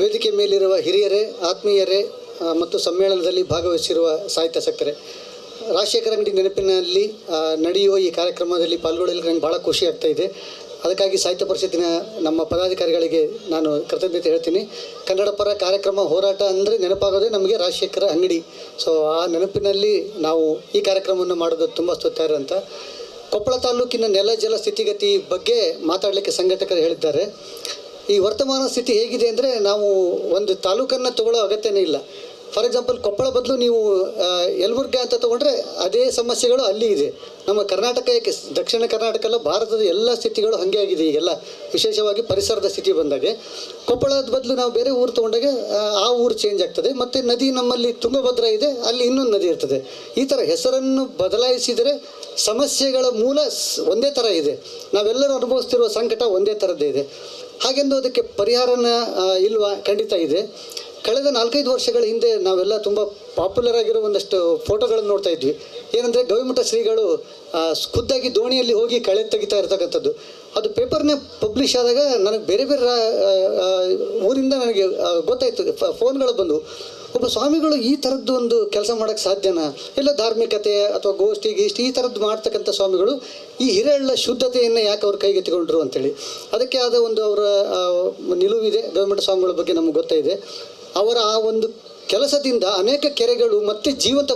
ವೇದಿಕೆ ಮೇಲಿರುವ ಹಿರಿಯರೇ, ಆತ್ಮೀಯರೇ ಮತ್ತು ಸಮ್ಮೇಳನದಲ್ಲಿ ಭಾಗವಹಿಸಿರುವ ಸಾಹಿತ್ಯಾಸಕ್ತರೆ ರಾಜಶೇಖರ ಅಂಗಡಿ ನೆನಪಿನಲ್ಲಿ ನಡೆಯುವ ಈ ಕಾರ್ಯಕ್ರಮದಲ್ಲಿ ಪಾಲ್ಗೊಳ್ಳಲು ನನಗೆ ಭಾಳ ಖುಷಿ ಆಗ್ತಾ ಇದೆ. ಅದಕ್ಕಾಗಿ ಸಾಹಿತ್ಯ ಪರಿಷತ್ತಿನ ನಮ್ಮ ಪದಾಧಿಕಾರಿಗಳಿಗೆ ನಾನು ಕೃತಜ್ಞತೆ ಹೇಳ್ತೀನಿ. ಕನ್ನಡ ಪರ ಕಾರ್ಯಕ್ರಮ ಹೋರಾಟ ಅಂದರೆ ನೆನಪಾಗೋದೇ ನಮಗೆ ರಾಜಶೇಖರ ಅಂಗಡಿ. ಸೊ ಆ ನೆನಪಿನಲ್ಲಿ ನಾವು ಈ ಕಾರ್ಯಕ್ರಮವನ್ನು ಮಾಡೋದು ತುಂಬ ಸ್ತುತ್ಯಾರ ಅಂತ. ಕೊಪ್ಪಳ ತಾಲೂಕಿನ ನೆಲ ಜಲ ಸ್ಥಿತಿಗತಿ ಬಗ್ಗೆ ಮಾತಾಡಲಿಕ್ಕೆ ಸಂಘಟಕರು ಹೇಳಿದ್ದಾರೆ. ಈ ವರ್ತಮಾನ ಸ್ಥಿತಿ ಹೇಗಿದೆ ಅಂದರೆ ನಾವು ಒಂದು ತಾಲೂಕನ್ನು ತಗೊಳ್ಳೋ ಅಗತ್ಯನೇ ಇಲ್ಲ. ಫಾರ್ ಎಕ್ಸಾಂಪಲ್ ಕೊಪ್ಪಳ ಬದಲು ನೀವು ಯಲಬುರ್ಗ ಅಂತ ತೊಗೊಂಡ್ರೆ ಅದೇ ಸಮಸ್ಯೆಗಳು ಅಲ್ಲಿ ಇದೆ. ನಮ್ಮ ಕರ್ನಾಟಕ ದಕ್ಷಿಣ ಕರ್ನಾಟಕ ಎಲ್ಲ ಭಾರತದ ಎಲ್ಲ ಸ್ಥಿತಿಗಳು ಹಾಗೆ ಆಗಿದೆ ಈಗೆಲ್ಲ. ವಿಶೇಷವಾಗಿ ಪರಿಸರದ ಸ್ಥಿತಿ ಬಂದಾಗೆ. ಕೊಪ್ಪಳದ ಬದಲು ನಾವು ಬೇರೆ ಊರು ತೊಗೊಂಡಾಗ ಆ, ಊರು ಚೇಂಜ್ ಆಗ್ತದೆ. ಮತ್ತು ನದಿ ನಮ್ಮಲ್ಲಿ ತುಂಗಭದ್ರಾ ಇದೆ ಅಲ್ಲಿ ಇನ್ನೊಂದು ನದಿ ಇರ್ತದೆ. ಈ ಥರ ಹೆಸರನ್ನು ಬದಲಾಯಿಸಿದರೆ ಸಮಸ್ಯೆಗಳ ಮೂಲ ಒಂದೇ ಥರ ಇದೆ. ನಾವೆಲ್ಲರೂ ಅನುಭವಿಸ್ತಿರುವ ಸಂಕಟ ಒಂದೇ ಥರದ್ದೇ ಇದೆ. ಹಾಗೆಂದು ಅದಕ್ಕೆ ಪರಿಹಾರನ ಇಲ್ವಾ? ಖಂಡಿತ ಇದೆ. ಕಳೆದ ನಾಲ್ಕೈದು ವರ್ಷಗಳ ಹಿಂದೆ ನಾವೆಲ್ಲ ತುಂಬ ಪಾಪ್ಯುಲರ್ ಆಗಿರೋ ಒಂದಷ್ಟು ಫೋಟೋಗಳನ್ನು ನೋಡ್ತಾ ಇದ್ವಿ. ಏನಂದರೆ ಗವಿಮಠ ಶ್ರೀಗಳು ಖುದ್ದಾಗಿ ದೋಣಿಯಲ್ಲಿ ಹೋಗಿ ಕಳೆ ತೆಗಿತಾ ಇರ್ತಕ್ಕಂಥದ್ದು. ಅದು ಪೇಪರ್ನೇ ಪಬ್ಲಿಷ್ ಆದಾಗ ನನಗೆ ಬೇರೆ ಬೇರೆ ಊರಿಂದ ನನಗೆ ಗೊತ್ತಾಯಿತು ಫೋನ್ಗಳು ಬಂದು. ಒಬ್ಬ ಸ್ವಾಮಿಗಳು ಈ ಥರದ್ದು ಒಂದು ಕೆಲಸ ಮಾಡೋಕ್ಕೆ ಸಾಧ್ಯನಾ? ಇಲ್ಲ ಧಾರ್ಮಿಕತೆ ಅಥವಾ ಗೋಷ್ಠಿ, ಗೀಷ್ಠಿ ಈ ಥರದ್ದು ಮಾಡ್ತಕ್ಕಂಥ ಸ್ವಾಮಿಗಳು ಈ ಹಿರೇಳ್ಳ ಶುದ್ಧತೆಯನ್ನು ಯಾಕೆ ಅವ್ರು ಕೈಗೆತ್ತಿಕೊಂಡ್ರು ಅಂತೇಳಿ. ಅದಕ್ಕೆ ಆದ ಒಂದು ಅವರ ನಿಲುವಿದೆ. ಗೌರ್ಮೆಂಟ್ ಸ್ವಾಮಿಗಳ ಬಗ್ಗೆ ನಮಗೆ ಗೊತ್ತಾಯಿದೆ ಅವರ ಆ ಒಂದು ಕೆಲಸದಿಂದ ಅನೇಕ ಕೆರೆಗಳು ಮತ್ತೆ ಜೀವಂತ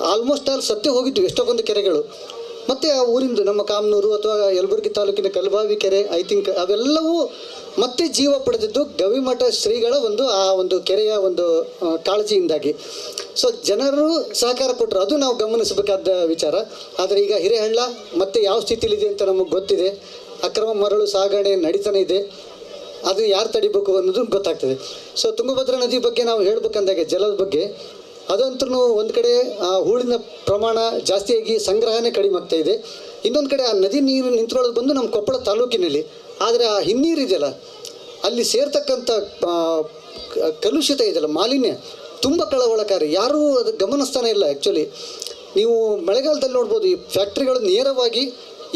ಆಲ್ಮೋಸ್ಟ್ ಆಲ್ ಸತ್ತೇ ಹೋಗಿದ್ದು ಎಷ್ಟೊಂದು ಕೆರೆಗಳು. ಮತ್ತು ಆ ಊರಿಂದು ನಮ್ಮ ಕಾಮನೂರು ಅಥವಾ ಯಲಬುರ್ಗಿ ತಾಲೂಕಿನ ಕಲ್ಬಾವಿ ಕೆರೆ, ಐ ಥಿಂಕ್ ಅವೆಲ್ಲವೂ ಮತ್ತೆ ಜೀವ ಪಡೆದಿದ್ದು ಗವಿಮಠ ಶ್ರೀಗಳ ಒಂದು ಆ ಒಂದು ಕೆರೆಯ ಒಂದು ಕಾಳಜಿಯಿಂದಾಗಿ. ಸೊ ಜನರು ಸಹಕಾರ ಕೊಟ್ಟರು ಅದು ನಾವು ಗಮನಿಸಬೇಕಾದ ವಿಚಾರ. ಆದರೆ ಈಗ ಹಿರೇಹಳ್ಳ ಮತ್ತೆ ಯಾವ ಸ್ಥಿತಿಯಲ್ಲಿದೆ ಅಂತ ನಮಗೆ ಗೊತ್ತಿದೆ. ಅಕ್ರಮ ಮರಳು ಸಾಗಣೆ ನಡೀತಾನೆ ಇದೆ. ಅದು ಯಾರು ತಡಿಬೇಕು ಅನ್ನೋದು ಗೊತ್ತಾಗ್ತದೆ. ಸೊ ತುಂಗಭದ್ರಾ ನದಿ ಬಗ್ಗೆ ನಾವು ಹೇಳ್ಬೇಕಂದಾಗ ಜಲದ ಬಗ್ಗೆ. ಅದಂತೂ ಒಂದು ಕಡೆ ಆ ಹೂಳಿನ ಪ್ರಮಾಣ ಜಾಸ್ತಿಯಾಗಿ ಸಂಗ್ರಹಣೆ ಕಡಿಮೆ ಆಗ್ತಾ ಇದೆ. ಇನ್ನೊಂದು ಕಡೆ ಆ ನದಿ ನೀರು ನಿಂತ್ಕೊಳ್ಳೋದು ಬಂದು ನಮ್ಮ ಕೊಪ್ಪಳ ತಾಲೂಕಿನಲ್ಲಿ. ಆದರೆ ಆ ಹಿನ್ನೀರು ಇದೆಯಲ್ಲ, ಅಲ್ಲಿ ಸೇರ್ತಕ್ಕಂಥ ಕಲುಷಿತ ಇದೆಯಲ್ಲ, ಮಾಲಿನ್ಯ ತುಂಬ ಕಳವಳಕಾರಿ. ಯಾರೂ ಅದು ಗಮನಿಸ್ತಾನೆ ಇಲ್ಲ ಆ್ಯಕ್ಚುಲಿ ನೀವು ಮಳೆಗಾಲದಲ್ಲಿ ನೋಡ್ಬೋದು, ಈ ಫ್ಯಾಕ್ಟ್ರಿಗಳು ನೇರವಾಗಿ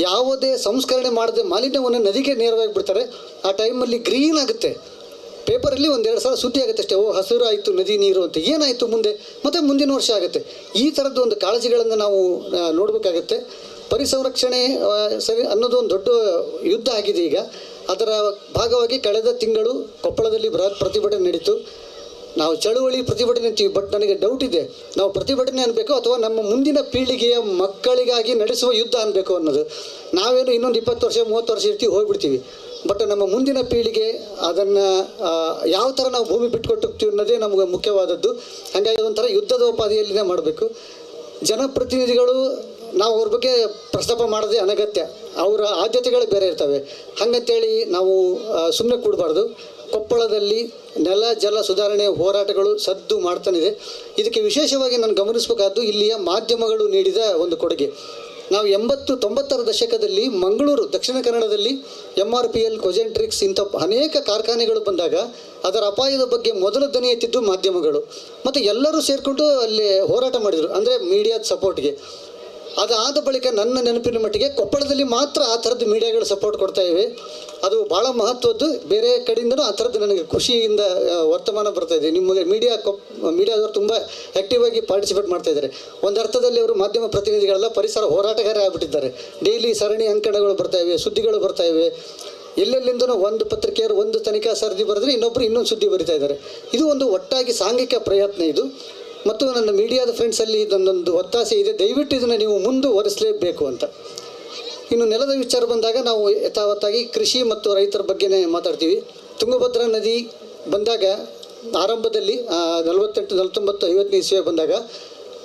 ಯಾವುದೇ ಸಂಸ್ಕರಣೆ ಮಾಡದೆ ಮಾಲಿನ್ಯವನ್ನು ನದಿಗೆ ನೇರವಾಗಿ ಬಿಡ್ತಾರೆ. ಆ ಟೈಮಲ್ಲಿ ಗ್ರೀನ್ ಆಗುತ್ತೆ. ಪೇಪರಲ್ಲಿ ಒಂದೆರಡು ಸಲ ಸುದ್ದಿ ಆಗುತ್ತೆ ಅಷ್ಟೇ, ಓ ಹಸಿರು ಆಯಿತು ನದಿ ನೀರು ಅಂತ, ಏನಾಯಿತು ಮುಂದೆ? ಮತ್ತೆ ಮುಂದಿನ ವರ್ಷ ಆಗುತ್ತೆ. ಈ ಥರದ್ದು ಒಂದು ಕಾಳಜಿಗಳನ್ನು ನಾವು ನೋಡಬೇಕಾಗತ್ತೆ. ಪರಿಸಂರಕ್ಷಣೆ ಸರಿ, ಅನ್ನೋದು ಒಂದು ದೊಡ್ಡ ಯುದ್ಧ ಆಗಿದೆ ಈಗ. ಅದರ ಭಾಗವಾಗಿ ಕಳೆದ ತಿಂಗಳು ಕೊಪ್ಪಳದಲ್ಲಿ ಬೃಹತ್ ಪ್ರತಿಭಟನೆ ನಡೀತು. ನಾವು ಚಳುವಳಿ ಪ್ರತಿಭಟನೆ ಅಂತೀವಿ ಬಟ್ ನನಗೆ ಡೌಟ್ ಇದೆ. ನಾವು ಪ್ರತಿಭಟನೆ ಅನ್ಬೇಕು ಅಥವಾ ನಮ್ಮ ಮುಂದಿನ ಪೀಳಿಗೆಯ ಮಕ್ಕಳಿಗಾಗಿ ನಡೆಸುವ ಯುದ್ಧ ಅನ್ಬೇಕು ಅನ್ನೋದು. ನಾವೇನು ಇನ್ನೊಂದು ಇಪ್ಪತ್ತು ವರ್ಷ, ಮೂವತ್ತು ವರ್ಷ ಇರ್ತೀವಿ, ಹೋಗ್ಬಿಡ್ತೀವಿ. ಬಟ್ ನಮ್ಮ ಮುಂದಿನ ಪೀಳಿಗೆ ಅದನ್ನು ಯಾವ ಥರ ನಾವು ಭೂಮಿ ಬಿಟ್ಕೊಟ್ಟೋಗ್ತೀವಿ ಅನ್ನೋದೇ ನಮಗೆ ಮುಖ್ಯವಾದದ್ದು. ಹಾಗಾಗಿ ಯುದ್ಧದ ಯುದ್ಧದೋಪಾದಿಯಲ್ಲಿನೇ ಮಾಡಬೇಕು. ಜನಪ್ರತಿನಿಧಿಗಳು ನಾವು ಅವ್ರ ಬಗ್ಗೆ ಪ್ರಸ್ತಾಪ ಮಾಡೋದೇ ಅನಗತ್ಯ. ಅವರ ಆದ್ಯತೆಗಳು ಬೇರೆ ಇರ್ತವೆ. ಹಂಗಂತೇಳಿ ನಾವು ಸುಮ್ಮನೆ ಕೂಡಬಾರ್ದು. ಕೊಪ್ಪಳದಲ್ಲಿ ನೆಲ ಜಲ ಸುಧಾರಣೆ ಹೋರಾಟಗಳು ಸದ್ದು ಮಾಡ್ತಾನಿದೆ. ಇದಕ್ಕೆ ವಿಶೇಷವಾಗಿ ನಾನು ಗಮನಿಸಬೇಕಾದ್ದು ಇಲ್ಲಿಯ ಮಾಧ್ಯಮಗಳು ನೀಡಿದ ಒಂದು ಕೊಡುಗೆ. ನಾವು ಎಂಬತ್ತು ತೊಂಬತ್ತರ ದಶಕದಲ್ಲಿ ಮಂಗಳೂರು, ದಕ್ಷಿಣ ಕನ್ನಡದಲ್ಲಿ M R P L Cogentrix ಇಂಥ ಅನೇಕ ಕಾರ್ಖಾನೆಗಳು ಬಂದಾಗ ಅದರ ಅಪಾಯದ ಬಗ್ಗೆ ಮೊದಲ ಧ್ವನಿ ಎತ್ತಿದ್ದು ಮಾಧ್ಯಮಗಳು. ಮತ್ತು ಎಲ್ಲರೂ ಸೇರಿಕೊಂಡು ಅಲ್ಲಿ ಹೋರಾಟ ಮಾಡಿದರು. ಅಂದರೆ ಮೀಡಿಯಾದ ಸಪೋರ್ಟ್ಗೆ ಅದಾದ ಬಳಿಕ ನನ್ನ ನೆನಪಿನ ಮಟ್ಟಿಗೆ ಕೊಪ್ಪಳದಲ್ಲಿ ಮಾತ್ರ ಆ ಥರದ್ದು ಮೀಡಿಯಾಗಳು ಸಪೋರ್ಟ್ ಕೊಡ್ತಾ ಇವೆ. ಅದು ಭಾಳ ಮಹತ್ವದ್ದು. ಬೇರೆ ಕಡೆಯಿಂದನೂ ಆ ಥರದ್ದು ನನಗೆ ಖುಷಿಯಿಂದ ವರ್ತಮಾನ ಬರ್ತಾ ಇದೆ. ನಿಮಗೆ ಮೀಡಿಯಾ ಕೊಪ್, ಮೀಡಿಯಾದವರು ತುಂಬ ಆ್ಯಕ್ಟಿವ್ ಆಗಿ ಪಾರ್ಟಿಸಿಪೇಟ್ ಮಾಡ್ತಾ ಇದ್ದಾರೆ. ಒಂದು ಅರ್ಥದಲ್ಲಿ ಅವರು ಮಾಧ್ಯಮ ಪ್ರತಿನಿಧಿಗಳೆಲ್ಲ ಪರಿಸರ ಹೋರಾಟಗಾರ ಆಗಿಬಿಟ್ಟಿದ್ದಾರೆ. ಡೈಲಿ ಸರಣಿ ಅಂಕಣಗಳು ಬರ್ತಾ ಇವೆ, ಸುದ್ದಿಗಳು ಬರ್ತಾ ಇವೆ. ಎಲ್ಲೆಲ್ಲಿಂದನೂ ಒಂದು ಪತ್ರಿಕೆಯವರು ಒಂದು ತನಿಖಾ ಸರದಿ ಬರೆದ್ರೆ ಇನ್ನೊಬ್ಬರು ಇನ್ನೊಂದು ಸುದ್ದಿ ಬರಿತಾ ಇದ್ದಾರೆ. ಇದು ಒಂದು ಒಟ್ಟಾಗಿ ಸಾಂಘಿಕ ಪ್ರಯತ್ನ ಇದು. ಮತ್ತು ನನ್ನ ಮೀಡಿಯಾದ ಫ್ರೆಂಡ್ಸಲ್ಲಿ ಇದೊಂದೊಂದು ಒತ್ತಾಸೆ ಇದೆ. ದಯವಿಟ್ಟು ಇದನ್ನು ನೀವು ಮುಂದುವರಿಸಲೇಬೇಕು ಅಂತ. ಇನ್ನು ನೆಲದ ವಿಚಾರ ಬಂದಾಗ ನಾವು ಯಥಾವತ್ತಾಗಿ ಕೃಷಿ ಮತ್ತು ರೈತರ ಬಗ್ಗೆನೇ ಮಾತಾಡ್ತೀವಿ. ತುಂಗಭದ್ರಾ ನದಿ ಬಂದಾಗ ಆರಂಭದಲ್ಲಿ ನಲವತ್ತೆಂಟು, ನಲವತ್ತೊಂಬತ್ತು, ಐವತ್ತನೇ ಇಸ್ವಿ ಬಂದಾಗ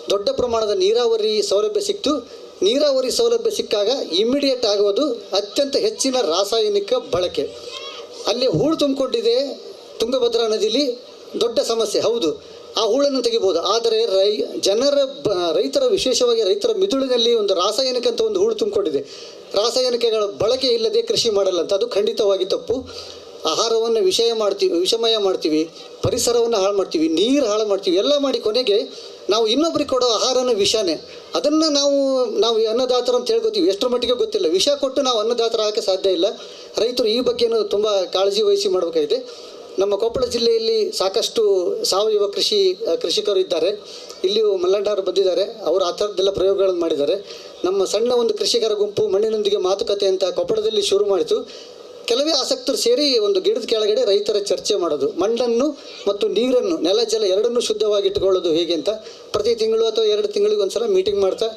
ದೊಡ್ಡ ಪ್ರಮಾಣದ ನೀರಾವರಿ ಸೌಲಭ್ಯ ಸಿಕ್ತು. ನೀರಾವರಿ ಸೌಲಭ್ಯ ಸಿಕ್ಕಾಗ ಇಮಿಡಿಯೇಟ್ ಆಗುವುದು ಅತ್ಯಂತ ಹೆಚ್ಚಿನ ರಾಸಾಯನಿಕ ಬಳಕೆ. ಅಲ್ಲಿ ಹೂಳು ತುಂಬಿಕೊಂಡಿದೆ ತುಂಗಭದ್ರಾ ನದಿಲಿ. ದೊಡ್ಡ ಸಮಸ್ಯೆ, ಹೌದು. ಆ ಹೂಳನ್ನು ತೆಗಿಬೋದು. ಆದರೆ ರೈ, ಜನರ ರೈತರ, ವಿಶೇಷವಾಗಿ ರೈತರ ಮಿದುಳಿನಲ್ಲಿ ಒಂದು ರಾಸಾಯನಿಕ ಅಂತ ಒಂದು ಹೂಳು ತುಂಬಿಕೊಂಡಿದೆ. ರಾಸಾಯನಿಕಗಳ ಬಳಕೆ ಇಲ್ಲದೆ ಕೃಷಿ ಮಾಡಲ್ಲ ಅಂತ. ಅದು ಖಂಡಿತವಾಗಿ ತಪ್ಪು. ಆಹಾರವನ್ನು ವಿಷಯ ಮಾಡ್ತೀವಿ, ವಿಷಮಯ ಮಾಡ್ತೀವಿ, ಪರಿಸರವನ್ನು ಹಾಳು ಮಾಡ್ತೀವಿ, ನೀರು ಹಾಳು ಮಾಡ್ತೀವಿ, ಎಲ್ಲ ಮಾಡಿ ಕೊನೆಗೆ ನಾವು ಇನ್ನೊಬ್ರಿಗೆ ಕೊಡೋ ಆಹಾರನ ವಿಷನೇ. ಅದನ್ನು ನಾವು ನಾವು ಅನ್ನದಾತರು ಅಂತ ಹೇಳ್ಕೊತೀವಿ. ಎಷ್ಟರ ಮಟ್ಟಿಗೆ ಗೊತ್ತಿಲ್ಲ. ವಿಷ ಕೊಟ್ಟು ನಾವು ಅನ್ನದಾತರ ಹಾಕಕ್ಕೆ ಸಾಧ್ಯ ಇಲ್ಲ. ರೈತರು ಈ ಬಗ್ಗೆನೂ ತುಂಬ ಕಾಳಜಿ ವಹಿಸಿ ಮಾಡಬೇಕಾಗಿದೆ. ನಮ್ಮ ಕೊಪ್ಪಳ ಜಿಲ್ಲೆಯಲ್ಲಿ ಸಾಕಷ್ಟು ಸಾವಯವ ಕೃಷಿ ಕೃಷಿಕರು ಇದ್ದಾರೆ. ಇಲ್ಲಿಯೂ ಮಲ್ಲಂಡಾರು ಬಂದಿದ್ದಾರೆ. ಅವರು ಆ ಥರದ್ದೆಲ್ಲ ಪ್ರಯೋಗಗಳನ್ನು ಮಾಡಿದ್ದಾರೆ. ನಮ್ಮ ಸಣ್ಣ ಒಂದು ಕೃಷಿಕರ ಗುಂಪು ಮಣ್ಣಿನೊಂದಿಗೆ ಮಾತುಕತೆ ಅಂತ ಕೊಪ್ಪಳದಲ್ಲಿ ಶುರು ಮಾಡಿತು. ಕೆಲವೇ ಆಸಕ್ತರು ಸೇರಿ ಒಂದು ಗಿಡದ ಕೆಳಗಡೆ ರೈತರ ಚರ್ಚೆ ಮಾಡೋದು. ಮಣ್ಣನ್ನು ಮತ್ತು ನೀರನ್ನು, ನೆಲ, ಜಲ ಎರಡನ್ನೂ ಶುದ್ಧವಾಗಿಟ್ಟುಕೊಳ್ಳೋದು ಹೇಗೆ ಅಂತ ಪ್ರತಿ ತಿಂಗಳು ಅಥವಾ ಎರಡು ತಿಂಗಳಿಗೆ ಒಂದ್ಸಲ ಮೀಟಿಂಗ್ ಮಾಡ್ತಾ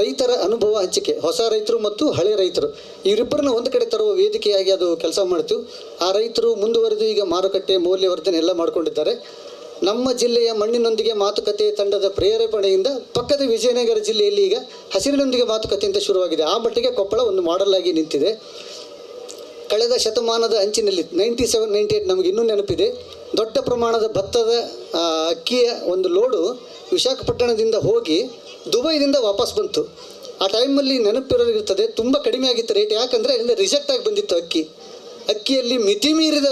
ರೈತರ ಅನುಭವ ಹಂಚಿಕೆ, ಹೊಸ ರೈತರು ಮತ್ತು ಹಳೆ ರೈತರು. ಇವರಿಬ್ಬರನ್ನ ಒಂದು ಕಡೆ ತರುವ ವೇದಿಕೆಯಾಗಿ ಅದು ಕೆಲಸ ಮಾಡ್ತು. ಆ ರೈತರು ಮುಂದುವರೆದು ಈಗ ಮಾರುಕಟ್ಟೆ, ಮೌಲ್ಯವರ್ಧನೆ ಎಲ್ಲ ಮಾಡಿಕೊಂಡಿದ್ದಾರೆ. ನಮ್ಮ ಜಿಲ್ಲೆಯ ಮಣ್ಣಿನೊಂದಿಗೆ ಮಾತುಕತೆ ತಂಡದ ಪ್ರೇರೇಪಣೆಯಿಂದ ಪಕ್ಕದ ವಿಜಯನಗರ ಜಿಲ್ಲೆಯಲ್ಲಿ ಈಗ ಹಸಿರಿನೊಂದಿಗೆ ಮಾತುಕತೆ ಅಂತ ಶುರುವಾಗಿದೆ. ಆ ಮಟ್ಟಿಗೆ ಕೊಪ್ಪಳ ಒಂದು ಮಾಡೆಲ್ ಆಗಿ ನಿಂತಿದೆ. ಕಳೆದ ಶತಮಾನದ ಅಂಚಿನಲ್ಲಿ ನೈಂಟಿ ಸೆವೆನ್, ನೈಂಟಿ ಏಯ್ಟ್ ನಮಗೆ ಇನ್ನೂ ನೆನಪಿದೆ. ದೊಡ್ಡ ಪ್ರಮಾಣದ ಭತ್ತದ ಅಕ್ಕಿಯ ಒಂದು ಲೋಡು ವಿಶಾಖಪಟ್ಟಣದಿಂದ ಹೋಗಿ ದುಬೈದಿಂದ ವಾಪಸ್ ಬಂತು. ಆ ಟೈಮಲ್ಲಿ ನೆನಪಿರೋರಿರ್ತದೆ ತುಂಬ ಕಡಿಮೆ ಆಗಿತ್ತು ರೇಟ್ ಯಾಕಂದರೆ ಅಲ್ಲಿಂದ ರಿಜೆಕ್ಟ್ ಆಗಿ ಬಂದಿತ್ತು ಅಕ್ಕಿ. ಅಕ್ಕಿಯಲ್ಲಿ ಮಿತಿ ಮೀರಿದ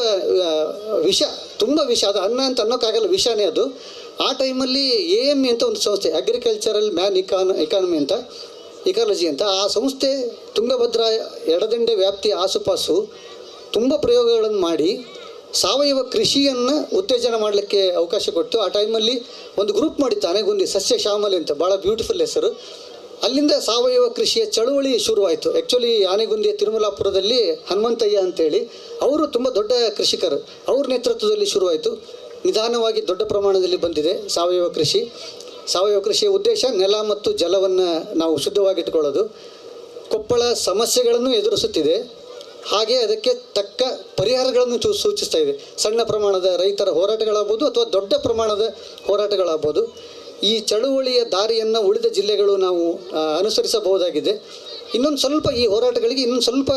ವಿಷ, ತುಂಬ ವಿಷ. ಅದು ಅನ್ನ ಅಂತ ಅನ್ನೋಕ್ಕಾಗಲ್ಲ, ವಿಷನೇ ಅದು. ಆ ಟೈಮಲ್ಲಿ ಎ ಎಂ ಎ ಅಂತ ಒಂದು ಸಂಸ್ಥೆ ಅಗ್ರಿಕಲ್ಚರಲ್ ಮ್ಯಾನ್ ಇಕಾನ ಎಕಾನಮಿ ಅಂತ ಇಕಾಲಜಿ ಅಂತ, ಆ ಸಂಸ್ಥೆ ತುಂಗಭದ್ರಾ ಎಡದಂಡೆ ವ್ಯಾಪ್ತಿ ಆಸುಪಾಸು ತುಂಬ ಪ್ರಯೋಗಗಳನ್ನು ಮಾಡಿ ಸಾವಯವ ಕೃಷಿಯನ್ನು ಉತ್ತೇಜನ ಮಾಡಲಿಕ್ಕೆ ಅವಕಾಶ ಕೊಟ್ಟು ಆ ಟೈಮಲ್ಲಿ ಒಂದು ಗ್ರೂಪ್ ಮಾಡಿತ್ತು ಆನೆಗುಂದಿ ಸಸ್ಯ ಶ್ಯಾಮಲೆ ಅಂತ ಭಾಳ ಬ್ಯೂಟಿಫುಲ್ ಹೆಸರು. ಅಲ್ಲಿಂದ ಸಾವಯವ ಕೃಷಿಯ ಚಳುವಳಿ ಶುರುವಾಯಿತು. ಆ್ಯಕ್ಚುಲಿ ಆನೆಗುಂದಿಯ ತಿರುಮಲಾಪುರದಲ್ಲಿ ಹನುಮಂತಯ್ಯ ಅಂತೇಳಿ, ಅವರು ತುಂಬ ದೊಡ್ಡ ಕೃಷಿಕರು. ಅವ್ರ ನೇತೃತ್ವದಲ್ಲಿ ಶುರುವಾಯಿತು. ನಿಧಾನವಾಗಿ ದೊಡ್ಡ ಪ್ರಮಾಣದಲ್ಲಿ ಬಂದಿದೆ ಸಾವಯವ ಕೃಷಿ. ಸಾವಯವ ಕೃಷಿಯ ಉದ್ದೇಶ ನೆಲ ಮತ್ತು ಜಲವನ್ನು ನಾವು ಶುದ್ಧವಾಗಿಟ್ಕೊಳ್ಳೋದು. ಕೊಪ್ಪಳ ಸಮಸ್ಯೆಗಳನ್ನು ಎದುರಿಸುತ್ತಿದೆ. ಹಾಗೆ ಅದಕ್ಕೆ ತಕ್ಕ ಪರಿಹಾರಗಳನ್ನು ಚೂ ಸೂಚಿಸ್ತಾ ಇದೆ. ಸಣ್ಣ ಪ್ರಮಾಣದ ರೈತರ ಹೋರಾಟಗಳಾಗ್ಬೋದು ಅಥವಾ ದೊಡ್ಡ ಪ್ರಮಾಣದ ಹೋರಾಟಗಳಾಗ್ಬೋದು. ಈ ಚಳುವಳಿಯ ದಾರಿಯನ್ನು ಉಳಿದ ಜಿಲ್ಲೆಗಳು ನಾವು ಅನುಸರಿಸಬಹುದಾಗಿದೆ. ಇನ್ನೊಂದು ಸ್ವಲ್ಪ ಈ ಹೋರಾಟಗಳಿಗೆ ಇನ್ನೊಂದು ಸ್ವಲ್ಪ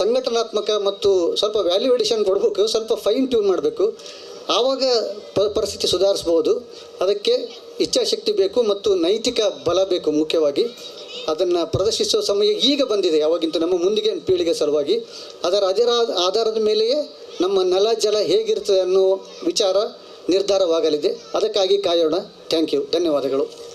ಸಂಘಟನಾತ್ಮಕ ಮತ್ತು ಸ್ವಲ್ಪ ವ್ಯಾಲ್ಯೂ ಎಡಿಷನ್ ಕೊಡಬೇಕು, ಸ್ವಲ್ಪ ಫೈನ್ ಟ್ಯೂನ್ ಮಾಡಬೇಕು. ಆವಾಗ ಪರಿಸ್ಥಿತಿ ಸುಧಾರಿಸ್ಬೋದು ಅದಕ್ಕೆ ಇಚ್ಛಾಶಕ್ತಿ ಬೇಕು ಮತ್ತು ನೈತಿಕ ಬಲ ಬೇಕು ಮುಖ್ಯವಾಗಿ. ಅದನ್ನು ಪ್ರದರ್ಶಿಸುವ ಸಮಯ ಈಗ ಬಂದಿದೆ. ಯಾವಾಗಿಂತ ನಮ್ಮ ಮುಂದಿಗೆ ಪೀಳಿಗೆ ಸಲುವಾಗಿ. ಅದರ ಅದರ ಆಧಾರದ ಮೇಲೆಯೇ ನಮ್ಮ ನೆಲ ಜಲ ಹೇಗಿರ್ತದೆ ಅನ್ನೋ ವಿಚಾರ ನಿರ್ಧಾರವಾಗಲಿದೆ. ಅದಕ್ಕಾಗಿ ಕಾಯೋಣ. ಥ್ಯಾಂಕ್ ಯು ಧನ್ಯವಾದಗಳು.